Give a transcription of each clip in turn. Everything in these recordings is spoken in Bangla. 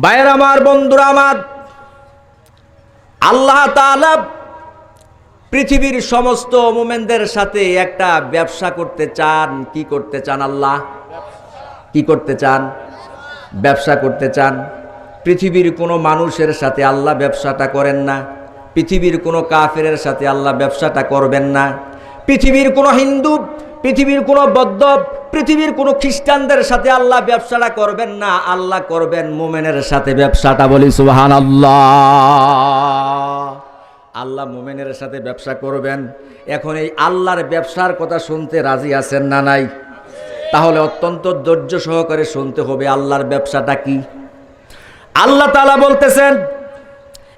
ভাইয়ের আমার, বন্ধুরা আমার, আল্লাহ পৃথিবীর সমস্ত মোমেনদের সাথে একটা ব্যবসা করতে চান। কি করতে চান আল্লাহ? কি করতে চান? ব্যবসা করতে চান। পৃথিবীর কোনো মানুষের সাথে আল্লাহ ব্যবসাটা করেন না। পৃথিবীর কোনো কাফেরের সাথে আল্লাহ ব্যবসাটা করবেন না। পৃথিবীর কোনো হিন্দু, পৃথিবীর কোনো বৌদ্ধ পৃথিবীর কোনো খ্রিস্টানদের সাথে আল্লাহ ব্যবসাটা করবেন না, আল্লাহ করবেন মোমেনের সাথে ব্যবসাটা বলি সুবাহান আল্লাহ আল্লাহ মোমেনের সাথে ব্যবসা করবেন। এখন এই আল্লাহর ব্যবসার কথা শুনতে রাজি আছেন না নাই? তাহলে অত্যন্ত ধৈর্য সহকারে শুনতে হবে আল্লাহর ব্যবসাটা কি। আল্লাহ তালা বলতেছেন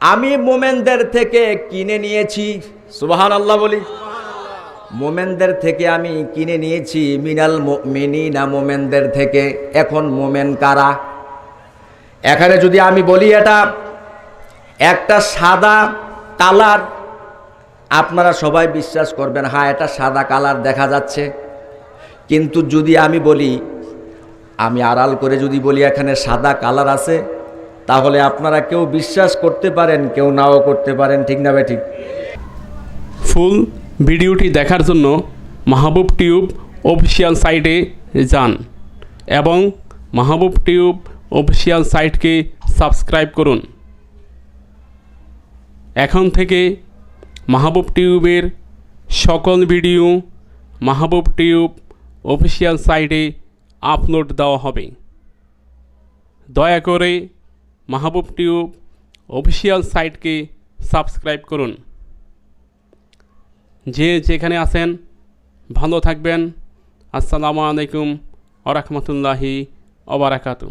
আমি মোমেনদের থেকে কিনে নিয়েছি। সুবাহান আল্লাহ বলি। মোমেনদের থেকে আমি কিনে নিয়েছি, মিনাল মিনি না মোমেনদের থেকে। এখন মোমেন কারা? এখানে যদি আমি বলি এটা, একটা সাদা কালার, আপনারা সবাই বিশ্বাস করবেন হ্যাঁ এটা সাদা কালার দেখা যাচ্ছে। কিন্তু যদি আমি বলি, আমি আড়াল করে যদি বলি এখানে সাদা কালার আছে তাহলে আপনারা কেউ বিশ্বাস করতে পারেন, কেউ নাও করতে পারেন, ঠিক না ঠিক ফুল ভিডিওটি দেখার জন্য মাহবুব টিউব অফিসিয়াল সাইটে যান এবং মাহবুব টিউব অফিসিয়াল সাইটকে সাবস্ক্রাইব করুন। এখন থেকে মাহবুব টিউবের সকল ভিডিও মাহবুব টিউব অফিসিয়াল সাইটে আপলোড দেওয়া হবে। দয়া করে মাহবুব টিউব অফিসিয়াল সাইটকে সাবস্ক্রাইব করুন। যে যেখানে আছেন, ভালো থাকবেন। আসসালামু আলাইকুম আরহামতুল্লাহি রহমতুল্লাহি অবরাকাতু